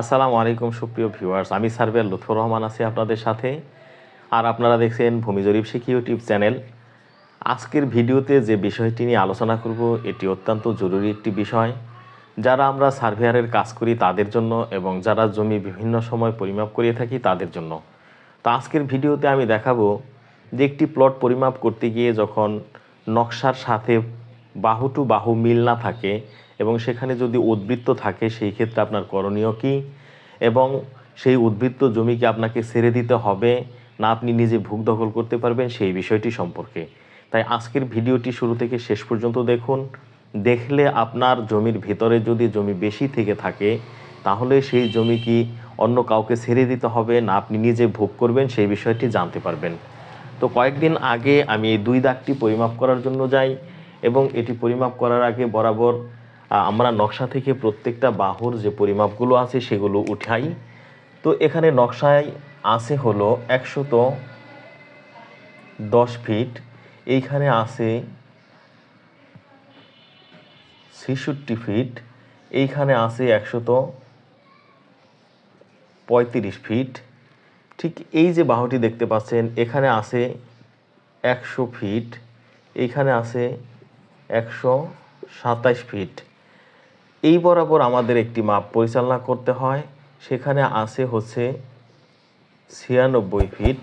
আসসালামু আলাইকুম, সুপ্রিয় ভিউয়ার্স। আমি সার্ভেয়ার লুৎফর রহমান আছি আপনাদের সাথে। আর আপনারা দেখছেন ভূমি জরিপ শিখি ইউটিউব চ্যানেল। আজকের ভিডিওতে যে বিষয়টি নিয়ে আলোচনা করব, এটি অত্যন্ত জরুরি একটি বিষয়। যারা আমরা সার্ভেয়ারের কাজ করি তাদের জন্য এবং যারা জমি বিভিন্ন সময় পরিমাপ করিয়ে থাকি তাদের জন্য। তো আজকের ভিডিওতে আমি দেখাবো যে একটি প্লট পরিমাপ করতে গিয়ে যখন নকশার সাথে বাহু টু বাহু মিল না থাকে এবং সেখানে যদি উদ্বৃত্ত থাকে, সেই ক্ষেত্রে আপনার করণীয় কী? এবং সেই উদ্বৃত্ত জমিকে আপনাকে ছেড়ে দিতে হবে না আপনি নিজে ভূখ দখল করতে পারবেন? সেই বিষয়টি সম্পর্কে। তাই আজকের ভিডিওটি শুরু থেকে শেষ পর্যন্ত দেখুন। দেখলে আপনার জমির ভিতরে যদি জমি বেশি থেকে থাকে, তাহলে সেই জমি কি অন্য কাউকে ছেড়ে দিতে হবে না আপনি নিজে ভোগ করবেন? সেই বিষয়টি জানতে পারবেন। তো কয়েকদিন আগে আমি এই দুই দাগটি পরিমাপ করার জন্য যাই এবং এটি পরিমাপ করার আগে বরাবর আমরা নকশা থেকে প্রত্যেকটা বাহুর যে পরিমাপগুলো আছে সেগুলো উঠাই। তো এখানে নকশায় আছে হলো একশত দশ ফিট। এইখানে আছে ছেষট্টি ফিট। এইখানে আছে একশত পঁয়ত্রিশ ফিট। ঠিক এই যে বাহুটি দেখতে পাচ্ছেন, এখানে আছে একশো ফিট। এইখানে আছে একশো সাতাশ ফিট। এই বরাবর আমাদের একটি মাপ পরিচালনা করতে হয়। সেখানে আছে হচ্ছে ছিয়ানব্বই ফিট।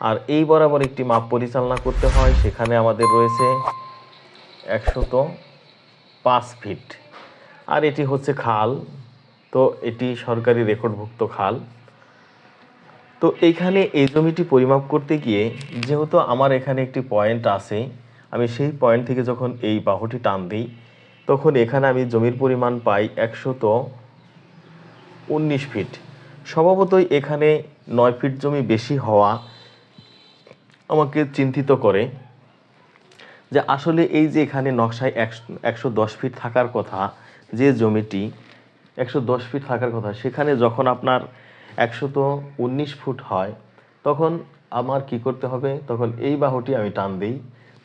আর এই বরাবর একটি মাপ পরিচালনা করতে হয়। সেখানে আমাদের রয়েছে একশত পাঁচ ফিট। আর এটি হচ্ছে খাল। তো এটি সরকারি রেকর্ডভুক্ত খাল। তো এইখানে এই জমিটি পরিমাপ করতে গিয়ে যেহেতু আমার এখানে একটি পয়েন্ট আছে, আমি সেই পয়েন্ট থেকে যখন এই বাহুটি টান দিই তখন এখানে আমি জমির পরিমাণ পাই একশত উনিশ ফিট স্বভাবতই এখানে নয় ফিট জমি বেশি হওয়া আমাকে চিন্তিত করে যে আসলে এই যে এখানে নকশায় একশো দশ ফিট থাকার কথা, যে জমিটি একশো দশ ফিট থাকার কথা, সেখানে যখন আপনার একশত উনিশ ফুট হয়, তখন আমার কি করতে হবে? তখন এই বাহুটি আমি টান দিই।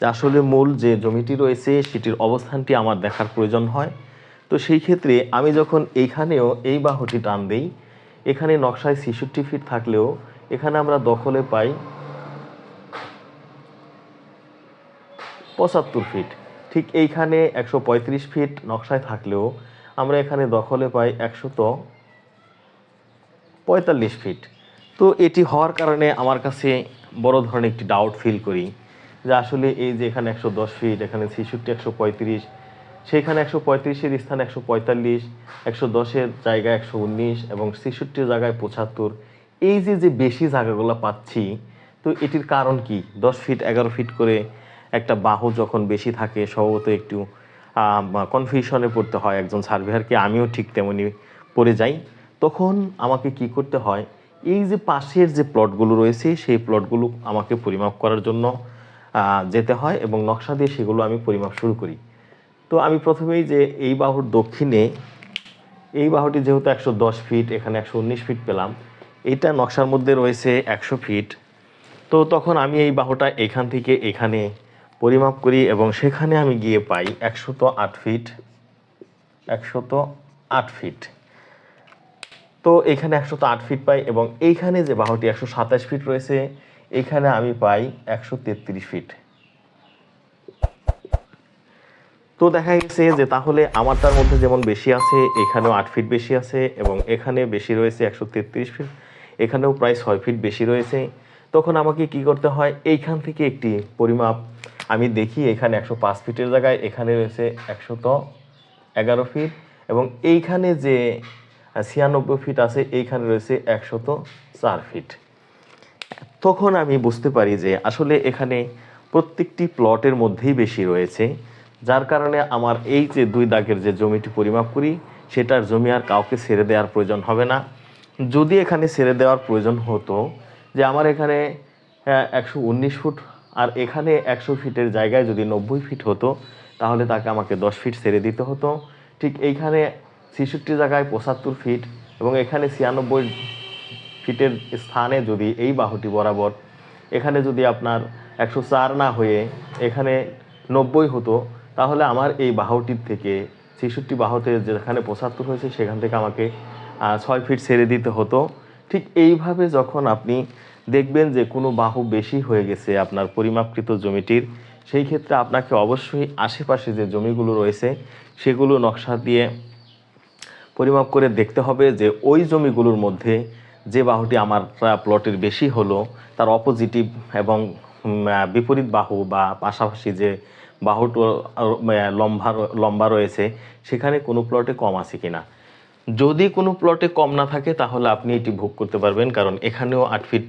আসলে মূল যে জমিটি রয়েছে, সেটির অবস্থানটি আমার দেখার প্রয়োজন হয়। তো সেই ক্ষেত্রে আমি যখন এইখানেও এই বাহুটি টান দিই, এখানে নকশায় ছেষট্টি ফিট থাকলেও এখানে আমরা দখলে পাই পঁচাত্তর ফিট। ঠিক এইখানে একশো পঁয়ত্রিশ ফিট নকশায় থাকলেও আমরা এখানে দখলে পাই একশত পঁয়তাল্লিশ ফিট। তো এটি হওয়ার কারণে আমার কাছে বড় ধরনের একটি ডাউট ফিল করি। যে আসলে এই যে এখানে একশো দশ ফিট এখানে ছেষট্টি, একশো পঁয়ত্রিশ সেখানে একশো পঁয়ত্রিশের স্থানে একশো পঁয়তাল্লিশ, একশো দশের জায়গায় একশো উনিশ এবং ছেষট্টির জায়গায় পঁচাত্তর। এই যে যে বেশি জায়গাগুলো পাচ্ছি, তো এটির কারণ কি? দশ ফিট এগারো ফিট করে একটা বাহু যখন বেশি থাকে স্বভাবত একটু কনফিউশনে পড়তে হয় একজন সার্ভেয়ারকে আমিও ঠিক তেমনি পড়ে যাই। তখন আমাকে কি করতে হয়, এই যে পাশের যে প্লটগুলো রয়েছে, সেই প্লটগুলো আমাকে পরিমাপ করার জন্য যেতে হয় এবং নকশা দিয়ে সেগুলো আমি পরিমাপ শুরু করি। তো আমি প্রথমেই যে এই বাহুর দক্ষিণে, এই বাহুটি যেহেতু একশো দশ ফিট এখানে একশো উনিশ ফিট পেলাম এইটা নকশার মধ্যে রয়েছে একশো ফিট তো তখন আমি এই বাহুটা এখান থেকে এখানে পরিমাপ করি এবং সেখানে আমি গিয়ে পাই একশত আট ফিট একশত আট ফিট তো এখানে একশত আট ফিট পাই এবং এইখানে যে বাহুটি একশো সাতাশ ফিট রয়েছে এখানে আমি পাই একশো তেত্রিশ ফিট তো দেখা গেছে যে তাহলে আমার তার মধ্যে যেমন বেশি আছে, এখানেও আট ফিট বেশি আছে এবং এখানে বেশি রয়েছে একশো তেত্রিশ ফিট এখানেও প্রায় ছয় ফিট বেশি রয়েছে। তখন আমাকে কি করতে হয়? এইখান থেকে একটি পরিমাপ আমি দেখি এখানে একশো পাঁচ ফিটের জায়গায়, এখানে রয়েছে একশত এগারো ফিট এবং এইখানে যে ছিয়ানব্বই ফিট আছে, এইখানে রয়েছে একশত চার ফিট তখন আমি বুঝতে পারি যে আসলে এখানে প্রত্যেকটি প্লটের মধ্যেই বেশি রয়েছে, যার কারণে আমার এই যে দুই দাগের যে জমিটি পরিমাপ করি, সেটার জমি আর কাউকে ছেড়ে দেওয়ার প্রয়োজন হবে না। যদি এখানে ছেড়ে দেওয়ার প্রয়োজন হতো যে আমার এখানে একশো উনিশ ফুট আর এখানে একশো ফিটের জায়গায় যদি নব্বই ফিট হতো, তাহলে তাকে আমাকে দশ ফিট ছেড়ে দিতে হতো। ঠিক এইখানে ছেষট্টি জায়গায় পঁচাত্তর ফিট এবং এখানে ছিয়ানব্বই ফিটের স্থানে যদি এই বাহুটি বরাবর, এখানে যদি আপনার একশো চার না হয়ে এখানে নব্বই হতো, তাহলে আমার এই বাহুটির থেকে ছেষট্টি বাহুতে যেখানে পঁচাত্তর হয়েছে, সেখান থেকে আমাকে ছয় ফিট ছেড়ে দিতে হতো। ঠিক এইভাবে যখন আপনি দেখবেন যে কোনো বাহু বেশি হয়ে গেছে আপনার পরিমাপকৃত জমিটির, সেই ক্ষেত্রে আপনাকে অবশ্যই আশেপাশে যে জমিগুলো রয়েছে, সেগুলো নকশা দিয়ে পরিমাপ করে দেখতে হবে যে ওই জমিগুলোর মধ্যে যে বাহুটি আমার প্লটের বেশি হলো, তার অপোজিটিভ এবং বিপরীত বাহু বা পাশাপাশি যে বাহুটো লম্বা লম্বা রয়েছে, সেখানে কোনো প্লটে কম আছে কি না যদি কোনো প্লটে কম না থাকে, তাহলে আপনি এটি ভোগ করতে পারবেন, কারণ এখানেও আট ফিট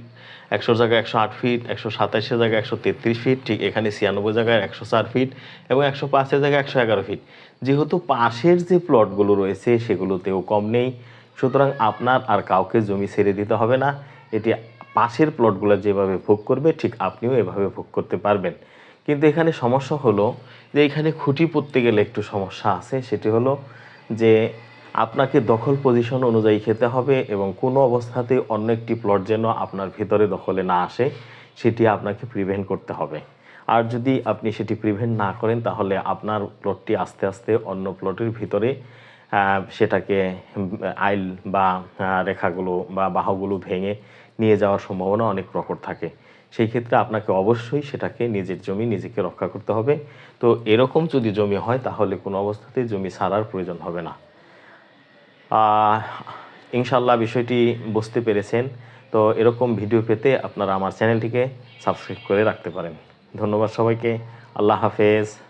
একশো জায়গায় একশো আট ফিট, একশো সাতাশের জায়গায় একশো তেত্রিশ ফিট, ঠিক এখানে ছিয়ানব্বই জায়গায় একশো চার ফিট এবং একশো পাঁচের জায়গায় একশো এগারো ফিট। যেহেতু পাশের যে প্লটগুলো রয়েছে, সেগুলোতেও কম নেই। সুতরাং আপনার আর কাউকে জমি ছেড়ে দিতে হবে না। এটি পাশের প্লটগুলো যেভাবে ভোগ করবে, ঠিক আপনিও এভাবে ভোগ করতে পারবেন। কিন্তু এখানে সমস্যা হলো যে এখানে খুঁটি পড়তে গেলে একটু সমস্যা আছে। সেটি হলো যে আপনাকে দখল পজিশন অনুযায়ী খেতে হবে এবং কোনো অবস্থাতে অন্য একটি প্লট যেন আপনার ভিতরে দখলে না আসে, সেটি আপনাকে প্রিভেন্ট করতে হবে। আর যদি আপনি সেটি প্রিভেন্ট না করেন, তাহলে আপনার প্লটটি আস্তে আস্তে অন্য প্লটের ভিতরে সেটাকে আইল বা রেখাগুলো বা বাহুগুলো ভেঙে নিয়ে যাওয়ার সম্ভাবনা অনেক প্রকট থাকে। সেই ক্ষেত্রে আপনাকে অবশ্যই সেটাকে নিজের জমি নিজেকে রক্ষা করতে হবে। তো এরকম যদি জমি হয়, তাহলে কোনো অবস্থাতেই জমি ছাড়ার প্রয়োজন হবে না। ইনশাল্লাহ বিষয়টি বুঝতে পেরেছেন। তো এরকম ভিডিও পেতে আপনারা আমার চ্যানেলটিকে সাবস্ক্রাইব করে রাখতে পারেন। ধন্যবাদ সবাইকে। আল্লাহ হাফেজ।